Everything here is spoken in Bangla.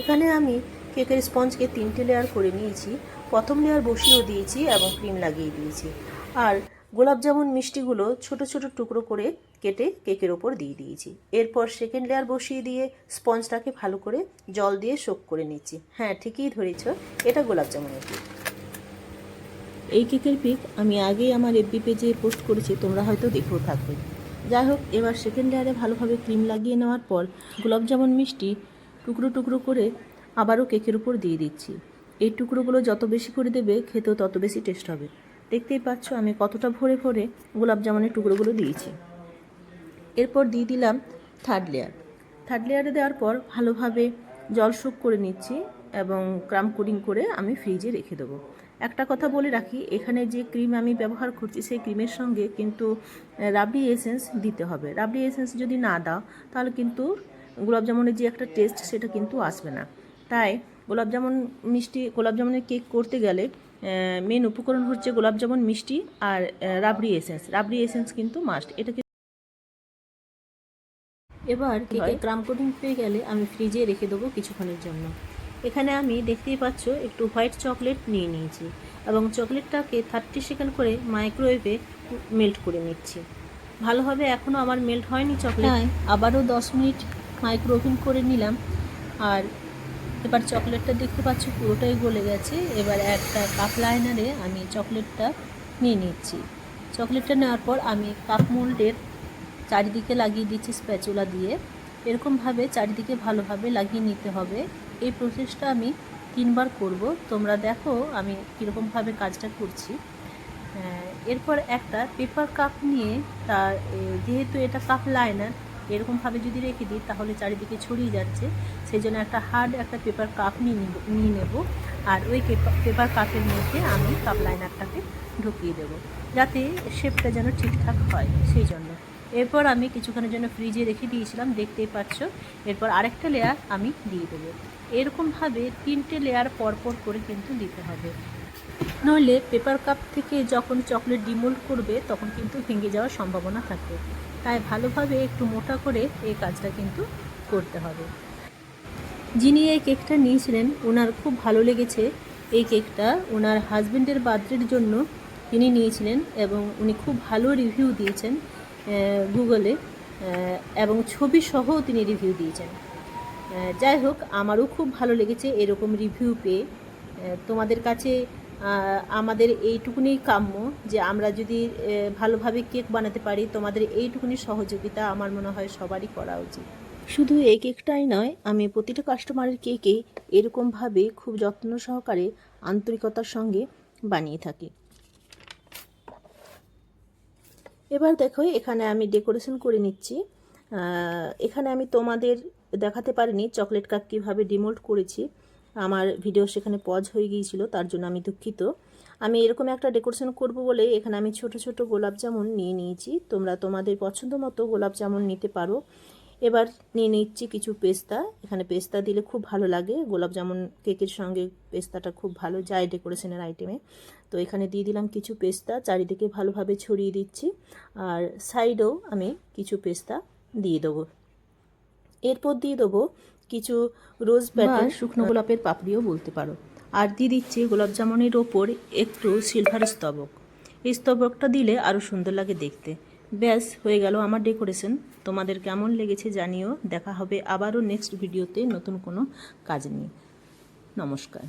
এখানে আমি কেকের স্পঞ্জকে তিনটে লেয়ার করে নিয়েছি। প্রথম লেয়ার বসিয়েও দিয়েছি এবং ক্রিম লাগিয়ে দিয়েছি। আর গোলাপ জামুন মিষ্টিগুলো ছোট ছোট টুকরো করে কেটে কেকের ওপর দিয়ে দিয়েছি। এরপর সেকেন্ড লেয়ার বসিয়ে দিয়ে স্পঞ্জটাকে ভালো করে জল দিয়ে শোক করে নিচ্ছি। হ্যাঁ ঠিকই ধরেছ, এটা গোলাপ জামুনের কেক এই কেকের পিক আমি আগেই আমার এফবি পেজে পোস্ট করেছি, তোমরা হয়তো দেখেও থাকবে। যাই হোক, এবার সেকেন্ড লেয়ারে ভালোভাবে ক্রিম লাগিয়ে নেওয়ার পর গোলাপ জামুন মিষ্টি টুকরো টুকরো করে আবারও কেকের উপর দিয়ে দিচ্ছি। এই টুকরোগুলো যত বেশি করে দেবে, খেতেও তত বেশি টেস্ট হবে। দেখতেই পাচ্ছ, আমি কতটা ভরে ভরে গোলাপ জামুনের টুকরোগুলো দিয়েছি। এরপর দিয়ে দিলাম থার্ড লেয়ার থার্ড লেয়ারে দেওয়ার পর ভালোভাবে জল শুক করে নিচ্ছি এবং ক্রাম কোডিং করে আমি ফ্রিজে রেখে দেবো। একটা কথা বলে রাখি, এখানে যে ক্রিম আমি ব্যবহার করছি, সেই ক্রিমের সঙ্গে কিন্তু রাবড়ি এসেন্স দিতে হবে। রাবড়ি এসেন্স যদি না দাও, তাহলে কিন্তু গোলাপ জামুনের যে একটা টেস্ট সেটা কিন্তু আসবে না। তাই গোলাপ জামুন মিষ্টি গোলাপ জামুনের কেক করতে গেলে মেন উপকরণ হচ্ছে গোলাপ জামুন মিষ্টি আর রাবড়ি এসেন্স রাবড়ি এসেন্স কিন্তু মাস্ট এটা এবার কেকে ক্রাম কোটিং পেয়ে গেলে আমি ফ্রিজে রেখে দেবো কিছুক্ষণের জন্য। এখানে আমি দেখতেই পাচ্ছ একটু হোয়াইট চকলেট নিয়ে নিয়েছি এবং চকলেটটাকে থার্টি সেকেন্ড করে মাইক্রোওয়েভে মেল্ট করে নিচ্ছি। ভালোভাবে এখনও আমার মেল্ট হয়নি চকলেট আবারও দশ মিনিট মাইক্রো ওভেন করে নিলাম। আর এবার চকলেটটা দেখতে পাচ্ছ, পুরোটাই গলে গেছে। এবার একটা কাপ লাইনারে আমি চকলেটটা নিয়ে নিচ্ছি। চকলেটটা নেওয়ার পর আমি কাপ মোল্ডের চারিদিকে লাগিয়ে দিচ্ছি স্প্যাচুলা দিয়ে। এরকমভাবে চারিদিকে ভালোভাবে লাগিয়ে নিতে হবে। এই প্রসেসটা আমি তিনবার করব। তোমরা দেখো আমি কীরকমভাবে কাজটা করছি। এরপর একটা পেপার কাপ নিয়ে তার যেহেতু এটা কাপ লাইনার এরকমভাবে যদি রেখে দিই, তাহলে চারিদিকে ছড়িয়ে যাচ্ছে। সেই জন্য একটা হার্ড একটা পেপার কাপ নিয়ে নিব, নিয়ে নেব। আর ওই পেপার কাপের মধ্যে আমি কাপ লাইনারটাকে ঢুকিয়ে দেবো, যাতে শেপটা যেন ঠিকঠাক হয়, সেই জন্য। এরপর আমি কিছুক্ষণের জন্য ফ্রিজে রেখে দিয়েছিলাম, দেখতেই পাচ্ছ। এরপর আরেকটা লেয়ার আমি দিয়ে দেবো। এরকমভাবে তিনটে লেয়ার পরপর করে কিন্তু দিতে হবে। নইলে পেপার কাপ থেকে যখন চকলেট ডিমোল্ড করবে, তখন কিন্তু ভেঙে যাওয়ার সম্ভাবনা থাকে তাই ভালোভাবে একটু মোটা করে এই কাজটা কিন্তু করতে হবে। যিনি এই কেকটা নিয়েছিলেন, ওনার খুব ভালো লেগেছে। এই কেকটা ওনার হাজবেন্ডের বার্থডের জন্য তিনি নিয়েছিলেন এবং উনি খুব ভালো রিভিউ দিয়েছেন গুগলে এবং ছবি সহ তিনি রিভিউ দিয়েছেন। যাই হোক, আমারও খুব ভালো লেগেছে এরকম রিভিউ পেয়ে। তোমাদের কাছে আমাদের এইটুকুনি কাম্য যে আমরা যদি ভালোভাবে কেক বানাতে পারি, তোমাদের এইটুকুনি সহযোগিতা আমার মনে হয় সবারই করা উচিত। শুধু এই কেকটাই নয়, আমি প্রতিটা কাস্টমারের কেকে এরকমভাবে খুব যত্ন সহকারে আন্তরিকতার সঙ্গে বানিয়ে থাকি। এবার দেখো, এখানে আমি ডেকোরেশন করে নিচ্ছি। এখানে আমি তোমাদের দেখাতে পারিনি চকলেট কাপ কীভাবে ডিমোল্ট করেছি। আমার ভিডিও সেখানে পজ হয়ে গিয়েছিল, তার জন্য আমি দুঃখিত। আমি এরকম একটা ডেকোরেশন করব বলে এখানে আমি ছোট ছোট গোলাপ জামুন নিয়ে নিয়েছি। তোমরা তোমাদের পছন্দ মতো গোলাপ জামুন নিতে পারো। এবার নিয়ে নিচ্ছি কিছু পেস্তা। এখানে পেস্তা দিলে খুব ভালো লাগে। গোলাপ জামুন কেকের সঙ্গে পেস্তাটা খুব ভালো যায় ডেকোরেশনের আইটেমে তো এখানে দিয়ে দিলাম কিছু পেস্তা, চারিদিকে ভালোভাবে ছড়িয়ে দিচ্ছি। আর সাইডেও আমি কিছু পেস্তা দিয়ে দেবো। এরপর দিয়ে দেবো কিছু রোজ প্যাটার্ন শুকনো গোলাপের পাপড়িও বলতে পারো। আর দিয়ে দিচ্ছি গোলাপ জামুনের ওপর একটু সিলভার স্তবক। এই স্তবকটা দিলে আরও সুন্দর লাগে দেখতে। ব্যাস হয়ে গেল আমার ডেকোরেশন তোমাদের কেমন লেগেছে জানিও। দেখা হবে আবারও নেক্সট ভিডিওতে নতুন কোনো কাজ নিয়ে। নমস্কার।